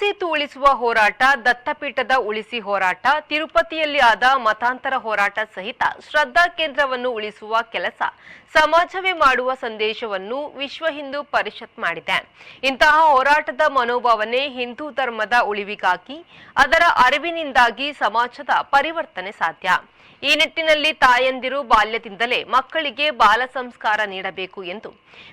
ಸೇತು ಉಳಿಸುವ ಹೋರಾಟ, ದತ್ತಪೀಠದ ಉಳಿಸಿ ಹೋರಾಟ, ತಿರುಪತಿಯಲ್ಲಿ ಆದ ಮತಾಂತರ ಹೋರಾಟ ಸಹಿತ ಶ್ರದ್ಧಾ ಕೇಂದ್ರವನ್ನು ಉಳಿಸುವ ಕೆಲಸ ಸಮಾಜವೇ ಮಾಡುವ ಸಂದೇಶವನ್ನು ವಿಶ್ವ ಹಿಂದೂ ಪರಿಷತ್ ಮಾಡಿದೆ. ಇಂತಹ ಹೋರಾಟದ ಮನೋಭಾವನೆ ಹಿಂದೂ ಧರ್ಮದ ಉಳಿವಿಗಾಗಿ, ಅದರ ಅರಿವಿನಿಂದಾಗಿ ಸಮಾಜದ ಪರಿವರ್ತನೆ ಸಾಧ್ಯ. ಈ ನಿಟ್ಟಿನಲ್ಲಿ ತಾಯಂದಿರು ಬಾಲ್ಯದಿಂದಲೇ ಮಕ್ಕಳಿಗೆ ಬಾಲ ಸಂಸ್ಕಾರ ನೀಡಬೇಕು ಎಂದು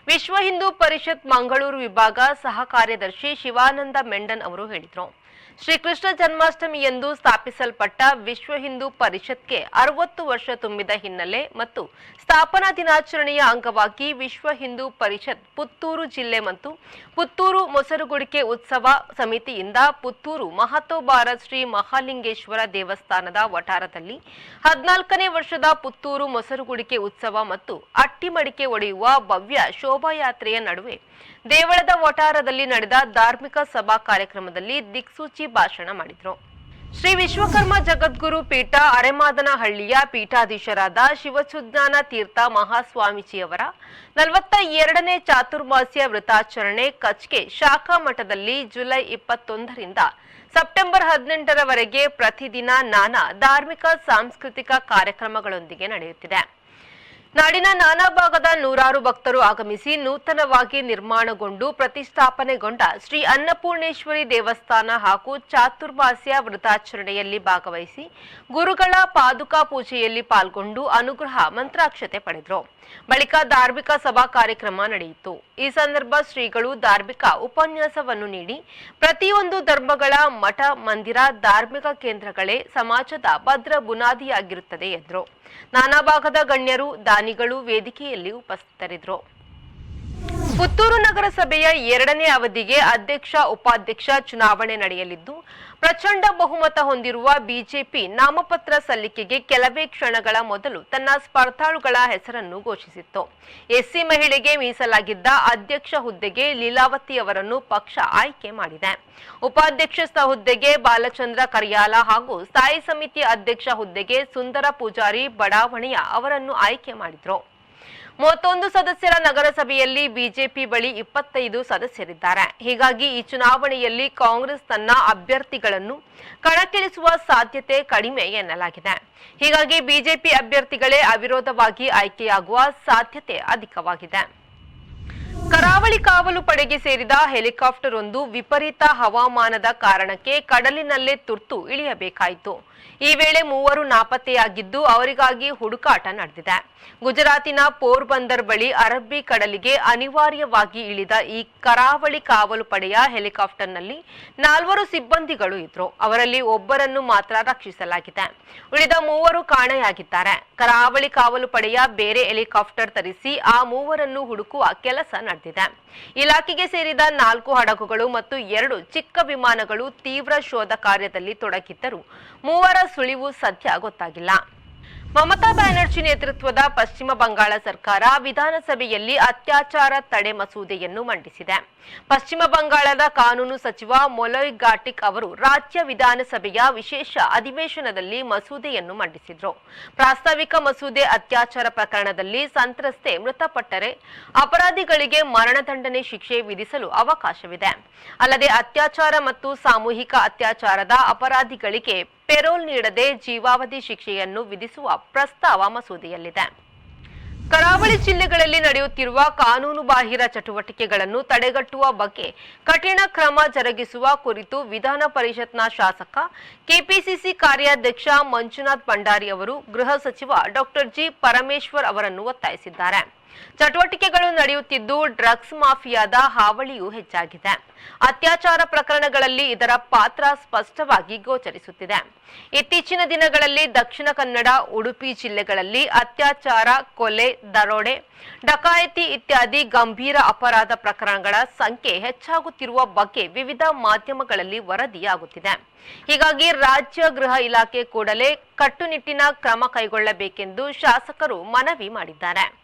ವಿಶ್ವ ಹಿಂದೂ ಪರಿಷತ್ ಮಂಗಳೂರು ವಿಭಾಗ ಸಹ ಕಾರ್ಯದರ್ಶಿ ಶಿವಾನಂದ ಮೆಂಡನ್ ಅವರು ಹೇಳಿದರು ಶ್ರೀಕೃಷ್ಣ ಜನ್ಮಾಷ್ಟಮಿ ಎಂದು ಸ್ಥಾಪಿಸಲ್ಪಟ್ಟ ವಿಶ್ವ ಹಿಂದೂ ಪರಿಷತ್ಗೆ ಅರವತ್ತು ವರ್ಷ ತುಂಬಿದ ಹಿನ್ನೆಲೆ ಮತ್ತು ಸ್ಥಾಪನಾ ದಿನಾಚರಣೆಯ ಅಂಗವಾಗಿ ವಿಶ್ವ ಹಿಂದೂ ಪರಿಷತ್ ಪುತ್ತೂರು ಜಿಲ್ಲೆ ಮತ್ತು ಪುತ್ತೂರು ಮೊಸರುಗುಡಿಕೆ ಉತ್ಸವ ಸಮಿತಿಯಿಂದ ಪುತ್ತೂರು ಮಹತೋಬಾರ ಶ್ರೀ ಮಹಾಲಿಂಗೇಶ್ವರ ದೇವಸ್ಥಾನದ ವಠಾರದಲ್ಲಿ ಹದಿನಾಲ್ಕನೇ ವರ್ಷದ ಪುತ್ತೂರು ಮೊಸರುಗುಡಿಕೆ ಉತ್ಸವ ಮತ್ತು ಅಟ್ಟಿಮಡಿಕೆ ಒಡೆಯುವ ಭವ್ಯ ಶೋಭಾಯಾತ್ರೆಯ ನಡುವೆ ದೇವಳದ ವಠಾರದಲ್ಲಿ ನಡೆದ ಧಾರ್ಮಿಕ ಸಭಾ ಕಾರ್ಯಕ್ರಮದಲ್ಲಿ ದಿಕ್ಸೂಚಿ ಭಾಷಣ ಮಾಡಿದರು. ಶ್ರೀ ವಿಶ್ವಕರ್ಮ ಜಗದ್ಗುರು ಪೀಠ ಅರೆಮಾದನಹಳ್ಳಿಯ ಪೀಠಾಧೀಶರಾದ ಶಿವಸುಜ್ಞಾನ ತೀರ್ಥ ಮಹಾಸ್ವಾಮೀಜಿಯವರ ನಲವತ್ತ ಎರಡನೇ ಚಾತುರ್ಮಾಸ್ಯ ವೃತಾಚರಣೆ ಕಚ್ಗೆ ಶಾಖಾ ಮಠದಲ್ಲಿ ಜುಲೈ ಇಪ್ಪತ್ತೊಂದರಿಂದ ಸೆಪ್ಟೆಂಬರ್ ಹದಿನೆಂಟರವರೆಗೆ ಪ್ರತಿದಿನ ನಾನಾ ಧಾರ್ಮಿಕ, ಸಾಂಸ್ಕೃತಿಕ ಕಾರ್ಯಕ್ರಮಗಳೊಂದಿಗೆ ನಡೆಯುತ್ತಿದೆ. ನಾಡಿನ ನಾನಾ ಭಾಗದ ನೂರಾರು ಭಕ್ತರು ಆಗಮಿಸಿ ನೂತನವಾಗಿ ನಿರ್ಮಾಣಗೊಂಡು ಪ್ರತಿಷ್ಠಾಪನೆಗೊಂಡ ಶ್ರೀ ಅನ್ನಪೂರ್ಣೇಶ್ವರಿ ದೇವಸ್ಥಾನ ಹಾಗೂ ಚಾತುರ್ಮಾಸ್ಯ ವೃತಾಚರಣೆಯಲ್ಲಿ ಭಾಗವಹಿಸಿ ಗುರುಗಳ ಪಾದುಕಾ ಪೂಜೆಯಲ್ಲಿ ಪಾಲ್ಗೊಂಡು ಅನುಗ್ರಹ ಮಂತ್ರಾಕ್ಷತೆ ಪಡೆದರು. ಬಳಿಕ ಧಾರ್ಮಿಕ ಸಭಾ ಕಾರ್ಯಕ್ರಮ ನಡೆಯಿತು. ಈ ಸಂದರ್ಭ ಶ್ರೀಗಳು ಧಾರ್ಮಿಕ ಉಪನ್ಯಾಸವನ್ನು ನೀಡಿ ಪ್ರತಿಯೊಂದು ಧರ್ಮಗಳ ಮಠ, ಮಂದಿರ, ಧಾರ್ಮಿಕ ಕೇಂದ್ರಗಳೇ ಸಮಾಜದ ಭದ್ರ ಬುನಾದಿಯಾಗಿರುತ್ತದೆ ಎಂದರು. ನಾನಾ ಭಾಗದ ಗಣ್ಯರು, ದಾನಿಗಳು ವೇದಿಕೆಯಲ್ಲಿ ಉಪಸ್ಥಿತರಿದ್ದರು. ಪುತ್ತೂರು ನಗರಸಭೆಯ ಎರಡನೇ ಅವಧಿಗೆ ಅಧ್ಯಕ್ಷ, ಉಪಾಧ್ಯಕ್ಷ ಚುನಾವಣೆ ನಡೆಯಲಿದ್ದು, ಪ್ರಚಂಡ ಬಹುಮತ ಹೊಂದಿರುವ ಬಿಜೆಪಿ ನಾಮಪತ್ರ ಸಲ್ಲಿಕೆಗೆ ಕೆಲವೇ ಕ್ಷಣಗಳ ಮೊದಲು ತನ್ನ ಸ್ಪರ್ಧಾಳುಗಳ ಹೆಸರನ್ನು ಘೋಷಿಸಿತ್ತು. ಎಸ್ಸಿ ಮಹಿಳೆಗೆ ಮೀಸಲಾಗಿದ್ದ ಅಧ್ಯಕ್ಷ ಹುದ್ದೆಗೆ ಲೀಲಾವತಿ ಅವರನ್ನು ಪಕ್ಷ ಆಯ್ಕೆ ಮಾಡಿದೆ. ಉಪಾಧ್ಯಕ್ಷ ಹುದ್ದೆಗೆ ಬಾಲಚಂದ್ರ ಕರಿಯಾಲ ಹಾಗೂ ಸ್ಥಾಯಿ ಸಮಿತಿ ಅಧ್ಯಕ್ಷ ಹುದ್ದೆಗೆ ಸುಂದರ ಪೂಜಾರಿ ಬಡಾವಣೆಯ ಅವರನ್ನು ಆಯ್ಕೆ ಮಾಡಿದ್ರು. ಮೂವತ್ತೊಂದು ಸದಸ್ಯರ ನಗರಸಭೆಯಲ್ಲಿ ಬಿಜೆಪಿ ಬಳಿ ಇಪ್ಪತ್ತೈದು ಸದಸ್ಯರಿದ್ದಾರೆ. ಹೀಗಾಗಿ ಈ ಚುನಾವಣೆಯಲ್ಲಿ ಕಾಂಗ್ರೆಸ್ ತನ್ನ ಅಭ್ಯರ್ಥಿಗಳನ್ನು ಕಣಕ್ಕಿಳಿಸುವ ಸಾಧ್ಯತೆ ಕಡಿಮೆ ಎನ್ನಲಾಗಿದೆ. ಹೀಗಾಗಿ ಬಿಜೆಪಿ ಅಭ್ಯರ್ಥಿಗಳೇ ಅವಿರೋಧವಾಗಿ ಆಯ್ಕೆಯಾಗುವ ಸಾಧ್ಯತೆ ಅಧಿಕವಾಗಿದೆ. ಕರಾವಳಿ ಕಾವಲು ಪಡೆಗೆ ಸೇರಿದ ಹೆಲಿಕಾಪ್ಟರ್ ಒಂದು ವಿಪರೀತ ಹವಾಮಾನದ ಕಾರಣಕ್ಕೆ ಕಡಲಿನಲ್ಲೇ ತುರ್ತು ಇಳಿಯಬೇಕಾಯಿತು. ಈ ವೇಳೆ ಮೂವರು ನಾಪತ್ತೆಯಾಗಿದ್ದು ಅವರಿಗಾಗಿ ಹುಡುಕಾಟ ನಡೆದಿದೆ. ಗುಜರಾತಿನ ಪೋರ್ಬಂದರ್ ಬಳಿ ಅರಬ್ಬಿ ಕಡಲಿಗೆ ಅನಿವಾರ್ಯವಾಗಿ ಇಳಿದ ಈ ಕರಾವಳಿ ಕಾವಲು ಪಡೆಯ ಹೆಲಿಕಾಪ್ಟರ್ನಲ್ಲಿ ನಾಲ್ವರು ಸಿಬ್ಬಂದಿಗಳು ಇದ್ರು. ಅವರಲ್ಲಿ ಒಬ್ಬರನ್ನು ಮಾತ್ರ ರಕ್ಷಿಸಲಾಗಿದೆ. ಉಳಿದ ಮೂವರು ಕಾಣೆಯಾಗಿದ್ದಾರೆ. ಕರಾವಳಿ ಕಾವಲು ಪಡೆಯ ಬೇರೆ ಹೆಲಿಕಾಪ್ಟರ್ ತರಿಸಿ ಆ ಮೂವರನ್ನು ಹುಡುಕುವ ಕೆಲಸ ನಡೆದಿದೆ ಇಲಾಖೆಗೆ ಸೇರಿದ ನಾಲ್ಕು ಹಡಗುಗಳು ಮತ್ತು ಎರಡು ಚಿಕ್ಕ ವಿಮಾನಗಳು ತೀವ್ರ ಶೋಧ ಕಾರ್ಯದಲ್ಲಿ ತೊಡಗಿದ್ದರೂ ಮೂವರ ಸುಳಿವು ಸದ್ಯ ಗೊತ್ತಾಗಿಲ್ಲ. ಮಮತಾ ಬ್ಯಾನರ್ಜಿ ನೇತೃತ್ವದ ಪಶ್ಚಿಮ ಬಂಗಾಳ ಸರ್ಕಾರ ವಿಧಾನಸಭೆಯಲ್ಲಿ ಅತ್ಯಾಚಾರ ತಡೆ ಮಸೂದೆಯನ್ನು ಮಂಡಿಸಿದೆ. ಪಶ್ಚಿಮ ಬಂಗಾಳದ ಕಾನೂನು ಸಚಿವ ಮೊಲಯ್ ಘಾಟಿಕ್ ಅವರು ರಾಜ್ಯ ವಿಧಾನಸಭೆಯ ವಿಶೇಷ ಅಧಿವೇಶನದಲ್ಲಿ ಮಸೂದೆಯನ್ನು ಮಂಡಿಸಿದರು. ಪ್ರಾಸ್ತಾವಿಕ ಮಸೂದೆ ಅತ್ಯಾಚಾರ ಪ್ರಕರಣದಲ್ಲಿ ಸಂತ್ರಸ್ತೆ ಮೃತಪಟ್ಟರೆ ಅಪರಾಧಿಗಳಿಗೆ ಮರಣದಂಡನೆ ಶಿಕ್ಷೆ ವಿಧಿಸಲು ಅವಕಾಶವಿದೆ. ಅಲ್ಲದೆ ಅತ್ಯಾಚಾರ ಮತ್ತು ಸಾಮೂಹಿಕ ಅತ್ಯಾಚಾರದ ಅಪರಾಧಿಗಳಿಗೆ ಪೆರೋಲ್ ನೀಡದೆ ಜೀವಾವಧಿ ಶಿಕ್ಷೆಯನ್ನು ವಿಧಿಸುವ ಪ್ರಸ್ತಾವ ಮಸೂದೆಯಲ್ಲಿದೆ. ಕರಾವಳಿ ಜಿಲ್ಲೆಗಳಲ್ಲಿ ನಡೆಯುತ್ತಿರುವ ಕಾನೂನು ಬಾಹಿರ ಚಟುವಟಿಕೆಗಳನ್ನು ತಡೆಗಟ್ಟುವ ಬಗ್ಗೆ ಕಠಿಣ ಕ್ರಮ ಜರುಗಿಸುವ ಕುರಿತು ವಿಧಾನ ಪರಿಷತ್ನ ಶಾಸಕ ಕೆಪಿಸಿಸಿ ಕಾರ್ಯಾಧ್ಯಕ್ಷ ಮಂಜುನಾಥ್ ಭಂಡಾರಿ ಅವರು ಗೃಹ ಸಚಿವ ಡಾಕ್ಟರ್ ಜಿ ಪರಮೇಶ್ವರ್ ಅವರನ್ನು ಒತ್ತಾಯಿಸಿದ್ದಾರೆ. ಚಟುವಟಿಕೆಗಳು ನಡೆಯುತ್ತಿದ್ದು, ಡ್ರಗ್ಸ್ ಮಾಫಿಯಾದ ಹಾವಳಿಯೂ ಹೆಚ್ಚಾಗಿದೆ. ಅತ್ಯಾಚಾರ ಪ್ರಕರಣಗಳಲ್ಲಿ ಇದರ ಪಾತ್ರ ಸ್ಪಷ್ಟವಾಗಿ ಗೋಚರಿಸುತ್ತಿದೆ. ಇತ್ತೀಚಿನ ದಿನಗಳಲ್ಲಿ ದಕ್ಷಿಣ ಕನ್ನಡ, ಉಡುಪಿ ಜಿಲ್ಲೆಗಳಲ್ಲಿ ಅತ್ಯಾಚಾರ, ಕೊಲೆ, ದರೋಡೆ, ಡಕಾಯತಿ ಇತ್ಯಾದಿ ಗಂಭೀರ ಅಪರಾಧ ಪ್ರಕರಣಗಳ ಸಂಖ್ಯೆ ಹೆಚ್ಚಾಗುತ್ತಿರುವ ಬಗ್ಗೆ ವಿವಿಧ ಮಾಧ್ಯಮಗಳಲ್ಲಿ ವರದಿಯಾಗುತ್ತಿದೆ. ಹೀಗಾಗಿ ರಾಜ್ಯ ಗೃಹ ಇಲಾಖೆ ಕೂಡಲೇ ಕಟ್ಟುನಿಟ್ಟಿನ ಕ್ರಮ ಕೈಗೊಳ್ಳಬೇಕೆಂದು ಶಾಸಕರು ಮನವಿ ಮಾಡಿದ್ದಾರೆ.